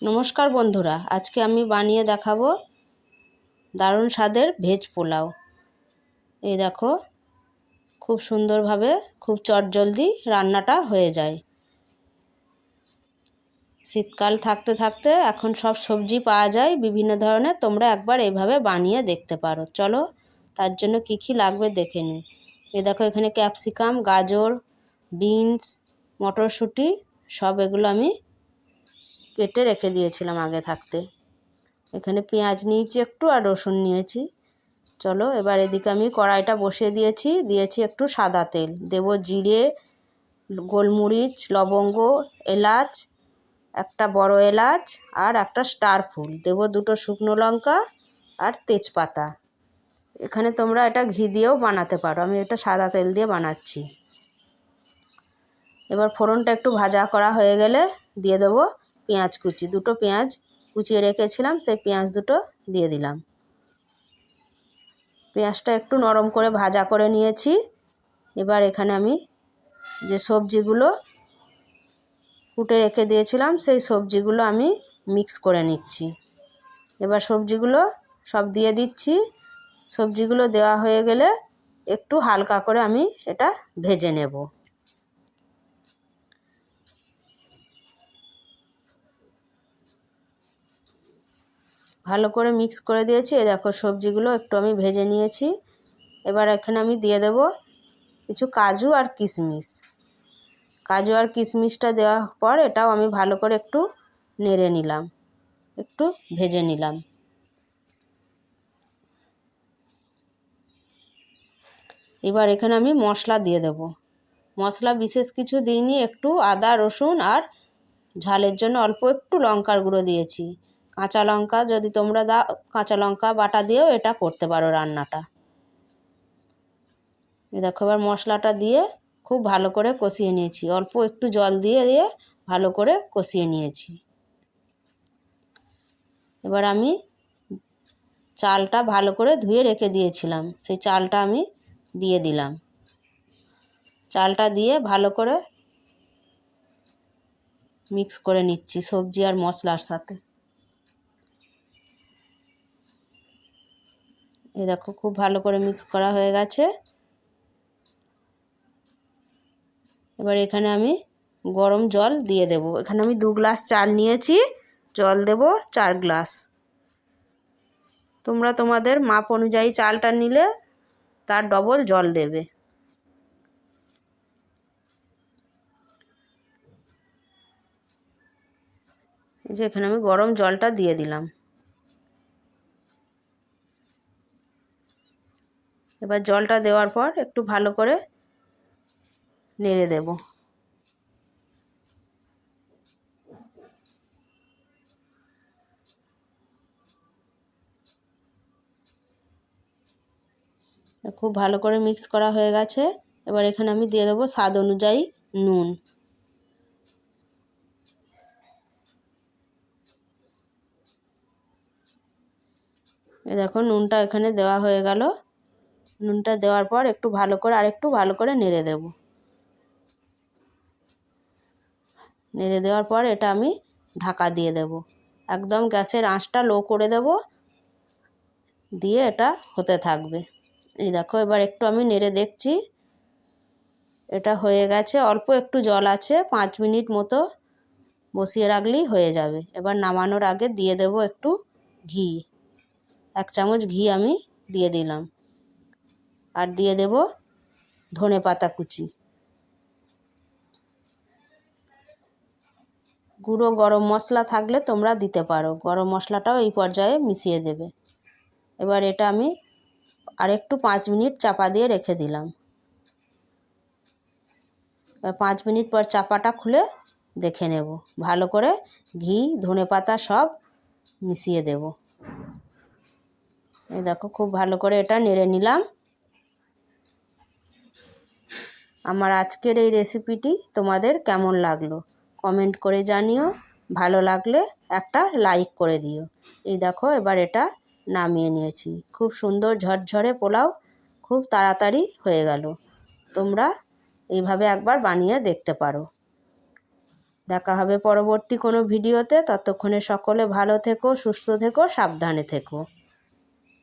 নমস্কার বন্ধুরা, আজকে আমি বানিয়ে দেখাবো দারুণ স্বাদের ভেজ পোলাও। এই দেখো, খুব সুন্দরভাবে, খুব চটজলদি রান্নাটা হয়ে যায়। শীতকাল থাকতে থাকতে এখন সব সবজি পাওয়া যায়, বিভিন্ন ধরনের, তোমরা একবার এইভাবে বানিয়ে দেখতে পারো। চলো, তার জন্য কী কী লাগবে দেখে নিই। এ দেখো, এখানে ক্যাপসিকাম, গাজর, বিনস, মটরশুঁটি, সব এগুলো আমি কেটে রেখে দিয়েছিলাম আগে থাকতে। এখানে পেঁয়াজ নিয়েছি একটু আর রসুন নিয়েছি। চলো, এবার এদিকে আমি কড়াইটা বসিয়ে দিয়েছি। দিয়েছি একটু সাদা তেল। দেব জিরে, গোলমরিচ, লবঙ্গ, এলাচ, একটা বড় এলাচ আর একটা স্টার ফুল। দেব দুটো শুকনো লঙ্কা আর তেজপাতা। এখানে তোমরা এটা ঘি দিয়েও বানাতে পারো। আমি এটা সাদা তেল দিয়ে বানাচ্ছি। এবার ফোড়নটা একটু ভাজা করা হয়ে গেলে দিয়ে দেবো পেঁয়াজ কুচি, দুটো পেঁয়াজ কুচিয়ে রেখেছিলাম, সেই পেঁয়াজ দুটো দিয়ে দিলাম। পেঁয়াজটা একটু নরম করে ভাজা করে নিয়েছি। এবার এখানে আমি যে সবজিগুলো কুটে রেখে দিয়েছিলাম, সেই সবজিগুলো আমি মিক্স করে নিচ্ছি। এবার সবজিগুলো সব দিয়ে দিচ্ছি। সবজিগুলো দেওয়া হয়ে গেলে একটু হালকা করে আমি এটা ভেজে নেব। ভালো করে মিক্স করে দিয়েছি। এই দেখো সবজিগুলো একটু আমি ভেজে নিয়েছি। এবার এখানে আমি দিয়ে দেব কিছু কাজু আর কিশমিশ। কাজু আর কিশমিশটা দেওয়ার পর এটাও আমি ভালো করে একটু নেড়ে নিলাম। একটু ভেজে নিলাম। এবার এখানে আমি মশলা দিয়ে দেব। মশলা বিশেষ কিছু দিইনি, একটু আদা, রসুন আর ঝালের জন্য অল্প একটু লঙ্কার গুঁড়ো দিয়েছি। কাঁচা লঙ্কা যদি তোমরা দাও, কাঁচা লঙ্কা বাটা দিয়েও এটা করতে পারো রান্নাটা। দেখো, এবার মশলাটা দিয়ে খুব ভালো করে কষিয়ে নিয়েছি। অল্প একটু জল দিয়ে দিয়ে ভালো করে কষিয়ে নিয়েছি। এবার আমি চালটা ভালো করে ধুয়ে রেখে দিয়েছিলাম। সেই চালটা আমি দিয়ে দিলাম। চালটা দিয়ে ভালো করে মিক্স করে নিচ্ছি সবজি আর মশলার সাথে। এই দেখো, খুব ভালো করে মিক্স করা হয়ে গেছে। এবার এখানে আমি গরম জল দিয়ে দেব। এখানে আমি দু গ্লাস চাল নিয়েছি, জল দেব চার গ্লাস। তোমরা তোমাদের মাপ অনুযায়ী চালটা নিলে তার ডবল জল দেবে। যে এখানে আমি গরম জলটা দিয়ে দিলাম। এবার জলটা দেওয়ার পর একটু ভালো করে নেড়ে দেব। খুব ভালো করে মিক্স করা হয়ে গেছে। এবার এখানে আমি দিয়ে দেবো স্বাদ অনুযায়ী নুন। দেখো নুনটা এখানে দেওয়া হয়ে গেল। নুনটা দেওয়ার পর একটু ভালো করে আর একটু ভালো করে নেড়ে দেব। নেড়ে দেওয়ার পর এটা আমি ঢাকা দিয়ে দেব। একদম গ্যাসের আঁচটা লো করে দেব। দিয়ে এটা হতে থাকবে। এই দেখো, এবার একটু আমি নেড়ে দেখছি। এটা হয়ে গেছে, অল্প একটু জল আছে, পাঁচ মিনিট মতো বসিয়ে রাখলেই হয়ে যাবে। এবার নামানোর আগে দিয়ে দেব একটু ঘি। এক চামচ ঘি আমি দিয়ে দিলাম। আর দিয়ে দেব ধনে পাতা কুচি। গুঁড়ো গরম মশলা থাকলে তোমরা দিতে পারো। গরম মশলাটাও এই পর্যায়ে মিশিয়ে দেবে। এবার এটা আমি আরেকটু পাঁচ মিনিট চাপা দিয়ে রেখে দিলাম। পাঁচ মিনিট পর চাপাটা খুলে দেখে নেব। ভালো করে ঘি, ধনে পাতা সব মিশিয়ে দেব। এই দেখো, খুব ভালো করে এটা নেড়ে নিলাম। আমার আজকের এই রেসিপিটি তোমাদের কেমন লাগল? কমেন্ট করে জানিও। ভালো লাগলে একটা লাইক করে দিও। এই দেখো, এবার এটা নামিয়ে নিয়েছি। খুব সুন্দর ঝরঝরে পোলাও খুব তাড়াতাড়ি হয়ে গেল। তোমরা এইভাবে একবার বানিয়ে দেখতে পারো। দেখা হবে পরবর্তী কোনো ভিডিওতে। ততক্ষণে সকলে ভালো থেকো, সুস্থ থেকো, সাবধানে থেকো।